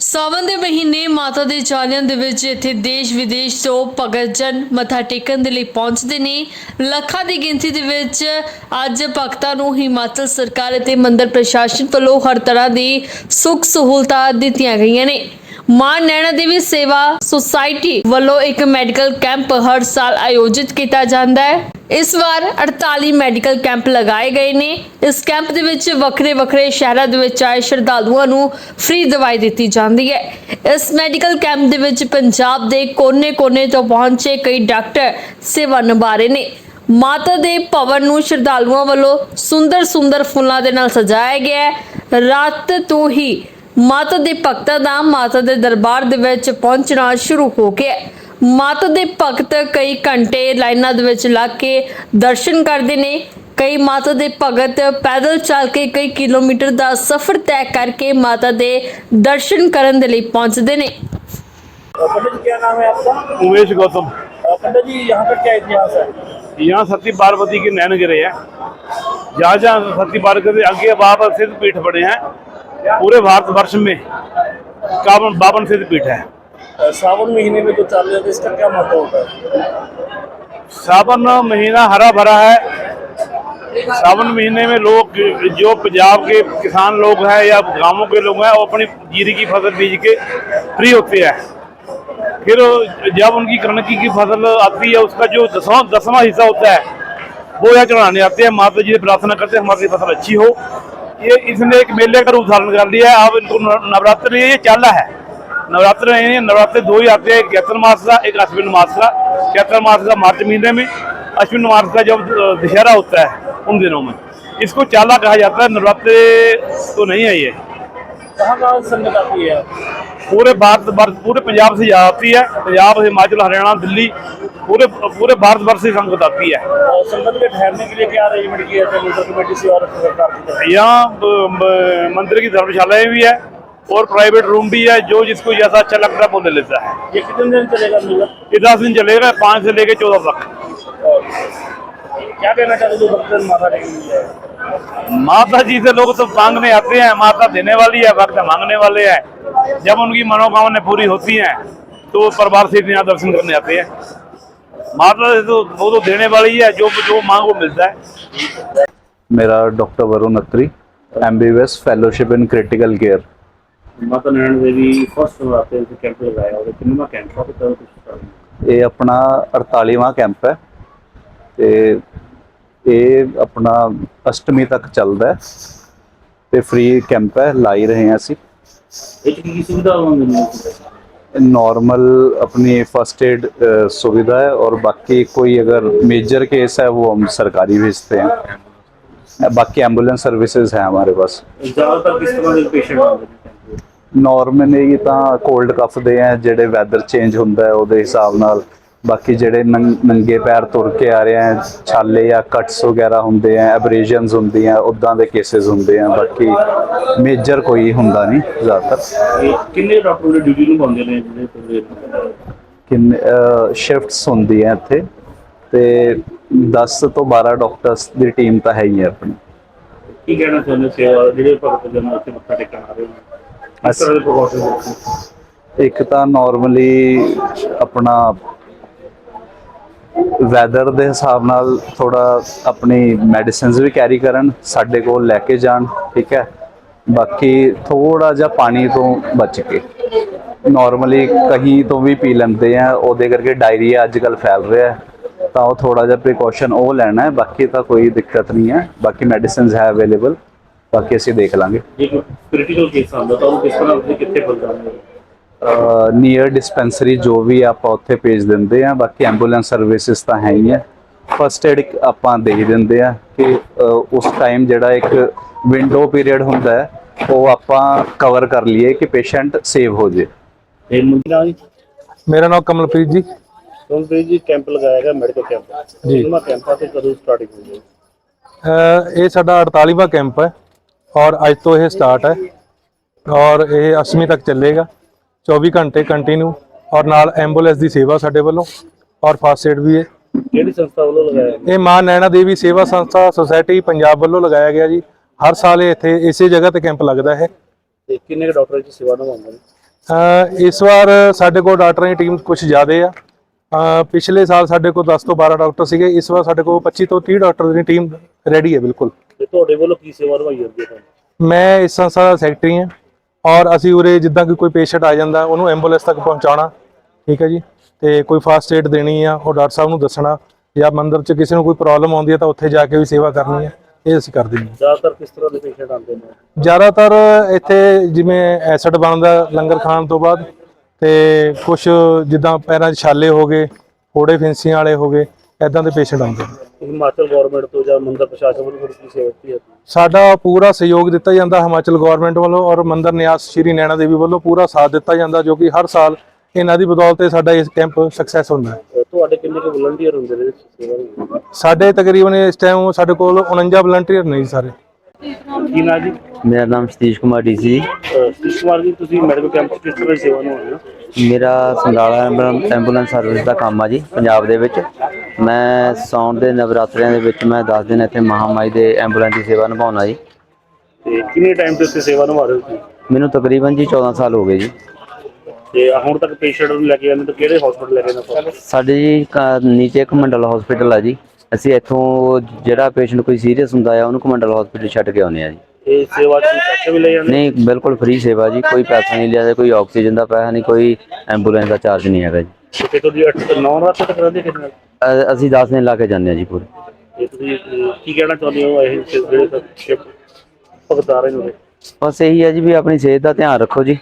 ਸਾਵਨ ਦੇ ਮਹੀਨੇ ਮਾਤਾ ਦੇ ਚਾਲਿਆਂ ਦੇ ਵਿੱਚ ਇੱਥੇ ਦੇਸ਼ ਵਿਦੇਸ਼ ਤੋਂ ਭਗਤ ਜਨ ਮੱਥਾ ਟੇਕਣ ਦੇ ਲਈ ਪਹੁੰਚਦੇ ਨੇ। ਲੱਖਾਂ ਦੀ ਗਿਣਤੀ ਦੇ ਵਿੱਚ ਅੱਜ ਭਗਤਾਂ ਨੂੰ ਹਿਮਾਚਲ ਸਰਕਾਰ ਅਤੇ ਮੰਦਰ ਪ੍ਰਸ਼ਾਸਨ ਵੱਲੋਂ ਹਰ ਤਰ੍ਹਾਂ ਦੀ ਸੁੱਖ ਸਹੂਲਤਾਂ ਦਿੱਤੀਆਂ ਗਈਆਂ ਨੇ। ਮਾਂ ਨੈਣਾ ਦੇਵੀ ਸੇਵਾ ਸੁਸਾਇਟੀ ਵੱਲੋਂ ਇੱਕ ਮੈਡੀਕਲ ਕੈਂਪ ਹਰ ਸਾਲ ਆਯੋਜਿਤ ਕੀਤਾ ਜਾਂਦਾ ਹੈ। ਇਸ ਵਾਰ 48 ਮੈਡੀਕਲ ਕੈਂਪ ਲਗਾਏ ਗਏ ਨੇ। ਇਸ ਕੈਂਪ ਦੇ ਵਿੱਚ ਵੱਖਰੇ ਵੱਖਰੇ ਸ਼ਹਿਰਾਂ ਦੇ ਵਿੱਚ ਆਏ ਸ਼ਰਧਾਲੂਆਂ ਨੂੰ ਫ੍ਰੀ ਦਵਾਈ ਦਿੱਤੀ ਜਾਂਦੀ ਹੈ। ਇਸ ਮੈਡੀਕਲ ਕੈਂਪ ਦੇ ਵਿੱਚ ਪੰਜਾਬ ਦੇ ਕੋਨੇ-ਕੋਨੇ ਤੋਂ ਪਹੁੰਚੇ ਕਈ ਡਾਕਟਰ ਸੇਵਾ ਨਿਭਾ ਰਹੇ ਨੇ। ਮਾਤਾ ਦੇ ਭਵਨ ਨੂੰ ਸ਼ਰਧਾਲੂਆਂ ਵੱਲੋਂ ਸੁੰਦਰ ਸੁੰਦਰ ਫੁੱਲਾਂ ਦੇ ਨਾਲ ਸਜਾਇਆ ਗਿਆ ਹੈ। ਰਾਤ ਤੋਂ ਹੀ ਮਾਤਾ ਦੇ ਭਗਤਾਂ ਦਾ ਮਾਤਾ ਦੇ ਦਰਬਾਰ ਦੇ ਵਿੱਚ ਪਹੁੰਚਣਾ ਸ਼ੁਰੂ ਹੋ ਗਿਆ ਮਾਤਾ ਦੇ ਭਗਤ ਕਈ ਘੰਟੇ ਲਾਈਨਾਂ ਦੇ ਵਿੱਚ ਲੱਗ ਕੇ ਦਰਸ਼ਨ ਕਰਦੇ ਨੇ ਕਈ ਮਾਤਾ ਦੇ ਭਗਤ ਪੈਦਲ ਚੱਲ ਕੇ ਕਈ ਕਿਲੋਮੀਟਰ ਦਾ ਸਫ਼ਰ ਤੈਅ ਕਰਕੇ ਮਾਤਾ ਦੇ ਦਰਸ਼ਨ ਕਰਨ ਦੇ ਲਈ ਪਹੁੰਚਦੇ ਨੇ पंडित जी क्या नाम है आपका उमेश गौतम अ, पंडित जी यहाँ का क्या इतिहास है यहाँ सती पार्वती के नैन गिरे हैं जहाँ जहाँ सती पार्वती आगे बाबा सिद्ध पीठ बने हैं पूरे भारत वर्ष में कावन बावन सिद्ध पीठ है अ, सावन महीने में तो चाल रहे थे इसका क्या महत्व होता है? सावन महीना हरा भरा है। सावन महीने में लोग, जो पंजाब के किसान लोग हैं या गाँवों के लोग हैं, वो अपनी जीरी की फ़सल बीज के फ्री होते हैं। फिर जब उनकी कणक की फ़सल आती है, उसका जो दसवां दसवां हिस्सा होता है, वो यहाँ चढ़ाने आते हैं। माता जी से प्रार्थना करते हैं, हमारी फ़सल अच्छी हो। ये इसने एक मेले का रूप धारण कर लिया है। अब इनको नवरात्र ये चाला है। नवरात्र में ये नवरात्र दो ही आते हैं एक चैत्र मास का एक अश्विन मास का चैत्र मास का मार्च महीने में अश्विन मास का जब अ, दशहरा होता है उन दिनों में इसको चाला कहा जाता है नवरात्र तो नहीं है ये कहाँ कहाँ से संगत आती है पूरे भारत वर्ष पूरे पंजाब से आती है पंजाब हिमाचल हरियाणा दिल्ली पूरे पूरे भारत वर्ष से संगत आती है और संगत के ठहरने के लिए क्या अरेंजमेंट किया जाता है लोकल कमेटी से और सरकार की तरफ यहाँ ब- ब- मंदिर की धर्मशालाएं भी है और प्राइवेट रूम भी है जो जिसको जैसा अच्छा लग रहा है वो ले लेता है। ये कितने दिन चलेगा चलेगा पाँच से लेके चौदह तक। क्या कहना चाहते माता जी से लोग तो मांगने आते हैं माता देने वाली है वक्त मांगने वाले हैं। जब उनकी मनोकामना पूरी होती है तो वो परिवार से इतने दर्शन करने आते हैं। माता से तो वो तो देने वाली है जो जो मांग वो मिलता है। मेरा doctor Varun Atri M fellowship in critical care माता नैना देवी फर्स्ट आते हैं कैंप लगाया और कितना कैंप था तो कुछ ਇਹ ਆਪਣਾ 48ਵਾਂ ਕੈਂਪ ਹੈ ਤੇ ਇਹ ਆਪਣਾ ਅਸ਼ਟਮੀ ਤੱਕ ਚੱਲਦਾ ਹੈ ਤੇ ਫ੍ਰੀ ਕੈਂਪ ਹੈ ਲਾਈ ਰਹੇ ਹਾਂ ਅਸੀਂ ਇਹ 'ਚ ਕੀ ਕੀ ਸੁਵਿਧਾ ਹੋਣਗੀਆਂ नॉर्मल अपनी फर्स्ट एड सुविधा है और बाकी कोई अगर मेजर केस है वो हम सरकारी भेजते हैं बाकी एम्बुलेंस सर्विसेज हैं हमारे पास ਜ਼ਿਆਦਾਤਰ ਕਿਸ ਤਰ੍ਹਾਂ ਦੇ ਪੇਸ਼ੈਂਟ ਆਉਂਦੇ ਨੇ ਨਾਰਮਲੀ ਤਾਂ ਕੋਲਡ ਕਫ ਦੇ ਆ ਜਿਹੜੇ ਵੈਦਰ ਚੇਂਜ ਹੁੰਦਾ ਹੈ ਉਹਦੇ ਹਿਸਾਬ ਨਾਲ। ਬਾਕੀ ਜਿਹੜੇ ਨੰਗ- ਪੈਰ ਤੁਰ ਕੇ ਆ ਰਹੇ ਆ ਛਾਲੇ ਜਾਂ ਕਟਸ ਵਗੈਰਾ ਹੁੰਦੇ ਆ ਐਬਰੇਸ਼ਨਸ ਹੁੰਦੀਆਂ ਉਦਾਂ ਦੇ ਕੇसेस ਹੁੰਦੇ ਆ ਬਾਕੀ ਮੇਜਰ ਕੋਈ ਹੁੰਦਾ ਨਹੀਂ ਜ਼ਿਆਦਾਤਰ। ਕਿੰਨੇ ਡਾਕਟਰ ਦੀ ਡਿਊਟੀ ਨੂੰ ਪਾਉਂਦੇ ਨੇ ਜਿਹੜੇ ਕਿੰਨੇ ਸ਼ਿਫਟਸ ਹੁੰਦੀਆਂ ਇੱਥੇ। ਤੇ 10 ਤੋਂ 12 ਡਾਕਟਰਸ ਦੀ ਟੀਮ ਤਾਂ ਹੈ ਹੀ ਹੈ ਆਪਣੀ। ਕੀ ਕਹਿਣਾ ਚਾਹੁੰਦੇ ਸੇਵਾ ਜਿਹੜੇ ਭਗਤ ਜਨ ਉੱਥੇ ਮੱਥਾ ਟੇਕਣ ਆ ਰਹੇ ਨੇ? ਇਸ ਤਰ੍ਹਾਂ ਦੇ ਪ੍ਰੋਗਰਾਮ ਇੱਕ ਤਾਂ ਨਾਰਮਲੀ ਆਪਣਾ ਵੈਦਰ ਦੇ ਹਿਸਾਬ ਨਾਲ ਥੋੜਾ ਆਪਣੀ ਮੈਡੀਸਿਨਸ ਵੀ ਕੈਰੀ ਕਰਨ, ਸਾਡੇ ਕੋਲ ਲੈ ਕੇ ਜਾਣ, ਠੀਕ ਹੈ। ਬਾਕੀ ਥੋੜਾ ਜਿਹਾ ਪਾਣੀ ਤੋਂ ਬਚ ਕੇ। ਨਾਰਮਲੀ ਕਹੀਂ ਤੋਂ ਵੀ ਪੀ ਲੈਂਦੇ ਆ, ਉਹਦੇ ਕਰਕੇ ਡਾਇਰੀਆ ਅੱਜ ਕੱਲ ਫੈਲ ਰਿਹਾ ਤਾਂ ਉਹ ਥੋੜਾ ਜਿਹਾ ਪ੍ਰੀਕਾਸ਼ਨ ਉਹ ਲੈਣਾ ਹੈ, ਬਾਕੀ ਤਾਂ ਕੋਈ ਦਿੱਕਤ ਨਹੀਂ ਹੈ। ਬਾਕੀ ਮੈਡੀਸਿਨਸ ਹੈ ਅਵੇਲੇਬਲ ਬਾਕੀ ਅਸੀਂ ਦੇਖ ਲਾਂਗੇ। ਕੋਈ ਕ੍ਰਿਟੀਕਲ ਕੇਸ ਆਉਂਦਾ ਤਾਂ ਉਹ ਕਿਸ ਤਰ੍ਹਾਂ ਉੱਥੇ ਕਿੱਥੇ ਪਹੁੰਚ ਜਾਂਦੇ ਨੀਅਰ ਡਿਸਪੈਂਸਰੀ ਜੋ ਵੀ ਆਪਾਂ ਉੱਥੇ ਭੇਜ ਦਿੰਦੇ ਆ ਬਾਕੀ ਐਂਬੂਲੈਂਸ ਸਰਵਿਸਿਜ਼ ਤਾਂ ਹੈ ਹੀ ਆ। ਫਸਟ ਏਡ ਆਪਾਂ ਦੇ ਹੀ ਦਿੰਦੇ ਆ ਕਿ ਉਸ ਟਾਈਮ ਜਿਹੜਾ ਇੱਕ ਵਿੰਡੋ ਪੀਰੀਅਡ ਹੁੰਦਾ ਹੈ ਉਹ ਆਪਾਂ ਕਵਰ ਕਰ ਲਈਏ ਕਿ ਪੇਸ਼ੈਂਟ ਸੇਵ ਹੋ ਜੇ। ਮੇਰਾ ਨਾਮ ਕਮਲਪ੍ਰੀਤ ਜੀ। ਤੁਹਾਨੂੰ ਜੀ ਕੈਂਪ ਲਗਾਇਆ ਗਿਆ ਮੈਡੀਕਲ ਕੈਂਪ ਜੀ। ਉਹਨਾਂ ਕੈਂਪਾਂ ਤੇ ਕਦੋਂ ਸਟਾਰਟਿੰਗ ਹੋਈ ਹੈ? ਇਹ ਸਾਡਾ 48ਵਾਂ ਕੈਂਪ ਹੈ। ਔਰ ਅੱਜ ਤੋਂ ਇਹ ਸਟਾਰਟ ਹੈ। ਔਰ ਇਹ ਅਸ਼ਟਮੀ ਤੱਕ ਚੱਲੇਗਾ। 24 ਘੰਟੇ ਕੰਟੀਨਿਊ ਔਰ ਨਾਲ ਐਂਬੂਲੈਂਸ ਦੀ ਸੇਵਾ ਸਾਡੇ ਵੱਲੋਂ। ਔਰ ਫਾਸਟ ਏਡ ਵੀ ਹੈ ਕਿਹੜੀ ਸੰਸਥਾ ਵੱਲੋਂ ਲਗਾਇਆ ਗਿਆ? ਇਹ ਮਾਂ ਨੈਣਾ ਦੇਵੀ ਸੇਵਾ ਸੰਸਥਾ ਸੁਸਾਇਟੀ ਪੰਜਾਬ ਵੱਲੋਂ ਲਗਾਇਆ ਗਿਆ ਜੀ। ਹਰ ਸਾਲ ਇੱਥੇ ਇਸੇ ਜਗ੍ਹਾ ਤੇ ਕੈਂਪ ਲੱਗਦਾ ਹੈ। ਤੇ ਕਿੰਨੇ ਕੁ ਡਾਕਟਰ ਇੱਥੇ ਸੇਵਾ ਨਿਭਾਉਂਦੇ ਨੇ? ਇਸ ਵਾਰ ਸਾਡੇ ਕੋਲ ਡਾਕਟਰਾਂ ਦੀ ਟੀਮ ਕੁਝ ਜ਼ਿਆਦੇ ਆ। ਪਿਛਲੇ ਸਾਲ ਸਾਡੇ ਕੋਲ 10 ਤੋਂ 12 ਡਾਕਟਰ ਸੀਗੇ। ਇਸ ਵਾਰ ਸਾਡੇ ਕੋਲ 25 ਤੋਂ 30 ਡਾਕਟਰ ਦੀ ਟੀਮ ਰੈਡੀ ਹੈ ਬਿਲਕੁਲ। ਤੇ ਤੁਹਾਡੇ ਵੱਲੋਂ ਕੀ ਸੇਵਾ ਨਿਭਾਈ ਜਾਂਦੀ ਹੈ ਤੁਹਾਨੂੰ? ਮੈਂ ਇਸ ਸੰਸਥਾ ਦਾ ਸੈਕਟਰੀ ਹਾਂ ਔਰ ਅਸੀਂ ਉਰੇ ਜਿੱਦਾਂ ਕਿ ਕੋਈ ਪੇਸ਼ੈਂਟ ਆ ਜਾਂਦਾ ਉਹਨੂੰ ਐਂਬੂਲੈਂਸ ਤੱਕ ਪਹੁੰਚਾਉਣਾ ਠੀਕ ਹੈ ਜੀ? ਤੇ ਕੋਈ ਫਾਸਟ ਏਡ ਦੇਣੀ ਆ ਉਹ ਡਾਕਟਰ ਸਾਹਿਬ ਨੂੰ ਦੱਸਣਾ ਜਾਂ ਮੰਦਰ 'ਚ ਕਿਸੇ ਨੂੰ ਕੋਈ ਪ੍ਰੋਬਲਮ ਆਉਂਦੀ ਹੈ ਤਾਂ ਉੱਥੇ ਜਾ ਕੇ ਵੀ ਸੇਵਾ ਕਰਨੀ ਹੈ ਇਹ ਅਸੀਂ ਕਰਦੇ ਹਾਂ। ਜ਼ਿਆਦਾਤਰ ਕਿਸ ਤਰ੍ਹਾਂ ਦੇ ਪੇਸ਼ੈਂਟ ਆਉਂਦੇ ਨੇ? ਜ਼ਿਆਦਾਤਰ ਇੱਥੇ ਜਿਵੇਂ ਐਸਿਡ ਬਣਦਾ ਲੰਗਰ ਖਾਣ ਤੋਂ ਬਾਅਦ ਤੇ ਕੁਝ ਜਿੱਦਾਂ ਪੈਰਾਂ 'ਚ ਛਾਲੇ ਹੋ ਗਏ ਫੋੜੇ ਫਿੰਸੀਆਂ ਵਾਲੇ ਹੋ ਗਏ ਐਦਾਂ ਦੇ ਪੇਸ਼ੈਂਟ ਆਉਂਦੇ ਨੇ। ਹਿਮਾਚਲ ਗਵਰਨਮੈਂਟ ਤੋਂ ਜਾਂ ਮੰਦਰ ਪ੍ਰਸ਼ਾਸਨ ਵੱਲੋਂ ਫਿਰ ਕੀ ਸੇਵਾ ਦਿੱਤੀ ਹੈ ਸਾਡਾ ਪੂਰਾ ਸਹਿਯੋਗ ਦਿੱਤਾ ਜਾਂਦਾ ਹਿਮਾਚਲ ਗਵਰਨਮੈਂਟ ਵੱਲੋਂ ਔਰ ਮੰਦਰ ਨਿਆਸ ਸ਼੍ਰੀ ਨੈਣਾ ਦੇਵੀ ਵੱਲੋਂ ਪੂਰਾ ਸਾਥ ਦਿੱਤਾ ਜਾਂਦਾ ਜੋ ਕਿ ਹਰ ਸਾਲ ਇਹਨਾਂ ਦੀ ਬਦੌਲਤ ਸਾਡਾ ਇਸ ਕੈਂਪ ਸਕਸੈਸ ਹੁੰਦਾ ਹੈ। ਤੁਹਾਡੇ ਕਿੰਨੇ ਕੁ ਵਲੰਟੀਅਰ ਹੁੰਦੇ ਨੇ ਸੇਵਾ ਸਾਡੇ ਤਕਰੀਬਨ ਇਸ ਟਾਈਮ ਸਾਡੇ ਕੋਲ 49 ਵਲੰਟੀਅਰ ਨੇ ਜੀ ਸਾਰੇ। ਕੀ ਨਾ ਜੀ? ਮੇਰਾ ਨਾਮ ਸਤੀਸ਼ ਕੁਮਾਰ ਡੀਸੀ ਅਹ ਸਤੀਸ਼ ਕੁਮਾਰ ਜੀ ਤੁਸੀਂ ਮੈਡੀਕਲ ਕੈਂਪ 'ਚ ਕਿਸ ਤਰ੍ਹਾਂ ਦੀ ਸੇਵਾ ਨਿਭਾਉਂਦੇ ਹੋ ਮੇਰਾ ਸੰਗਾਲਾ ਐਂਬੂਲੈਂਸ- ਐਂਬੂਲੈਂਸ ਸਰਵਿਸ ਦਾ ਕੰਮ ਆ ਜੀ ਪੰਜਾਬ ਦੇ ਵਿੱਚ। ਮੈਂ ਸੌਣ ਦੇ ਨਵਰਾਤਰਿਆਂ ਦੇ ਵਿੱਚ ਮੈਂ 10 ਦਿਨ ਇੱਥੇ ਮਹਾਮਾਈ ਦੇ ਐਂਬੂਲੈਂਸ ਦੀ ਸੇਵਾ ਨਿਭਾਉਣਾ ਜੀ। ਤੇ ਕਿੰਨੇ ਟਾਈਮ ਤੋਂ ਇੱਥੇ ਸੇਵਾ ਨਿਭਾ ਰਹੇ ਹੋ ਤੁਸੀਂ? ਮੈਨੂੰ ਤਕਰੀਬਨ ਜੀ 14 ਸਾਲ ਹੋ ਗਏ ਜੀ। ਤੇ ਹੁਣ ਤੱਕ ਪੇਸ਼ੈਂਟ ਨੂੰ ਲੈ ਕੇ ਜਾਂਦੇ ਤਾਂ ਕਿਹੜੇ ਹਸਪੀਟਲ ਲੈ ਕੇ ਜਾਂਦੇ ਸਾਡੇ ਜੀ ਕ- ਨੀਚੇ ਇੱਕ ਮੰਡਲ ਹਸਪੀਟਲ ਆ ਜੀ। ਅਸੀਂ ਇੱਥੋਂ ਜਿਹੜਾ ਪੇਸ਼ੈਂਟ ਕੋਈ ਸੀਰੀਅਸ ਹੁੰਦਾ ਆ ਉਹਨੂੰ ਕਮੰਡਲ ਹਸਪੀਟਲ ਛੱਡ ਕੇ ਆਉਂਦੇ ਆ ਜੀ। ਇਹ ਸੇਵਾ 'ਚ ਪੈਸੇ ਵੀ ਲੈ ਜਾਂਦੇ ਨਹੀਂ ਬਿਲਕੁਲ ਫ੍ਰੀ ਸੇਵਾ ਜੀ ਕੋਈ ਪੈਸਾ ਨਹੀਂ ਲਿਆ ਕੋਈ ਆਕਸੀਜਨ ਦਾ ਪੈਸਾ ਨਹੀਂ ਕੋਈ ਐਂਬੂਲੈਂਸ ਦਾ ਚਾਰਜ ਨਹੀਂ ਹੈਗਾ ਜੀ। ਤੇ ਤੁਹਾਡੀ 9 ਰਾਤ ਤੱਕ ਰਹਿੰਦੇ ਕਿੰਨੇ ਅ- ਅਸੀਂ 10 ਦਿਨ ਲਾ ਕੇ ਜਾਂਦੇ ਆ ਜੀ ਪੂਰੇ। ਤੇ ਤੁਸੀਂ ਅਹ, ਕੀ ਕਹਿਣਾ ਚਾਹੁੰਦੇ ਹੋ ਇਹ ਜਿਹੜੇ ਭਗਤਾਰੇ ਨੂੰ ਬਸ ਇਹੀ ਹੈ ਜੀ ਵੀ ਆਪਣੀ ਸਿਹਤ ਦਾ ਧਿਆਨ ਰੱਖੋ ਜੀ।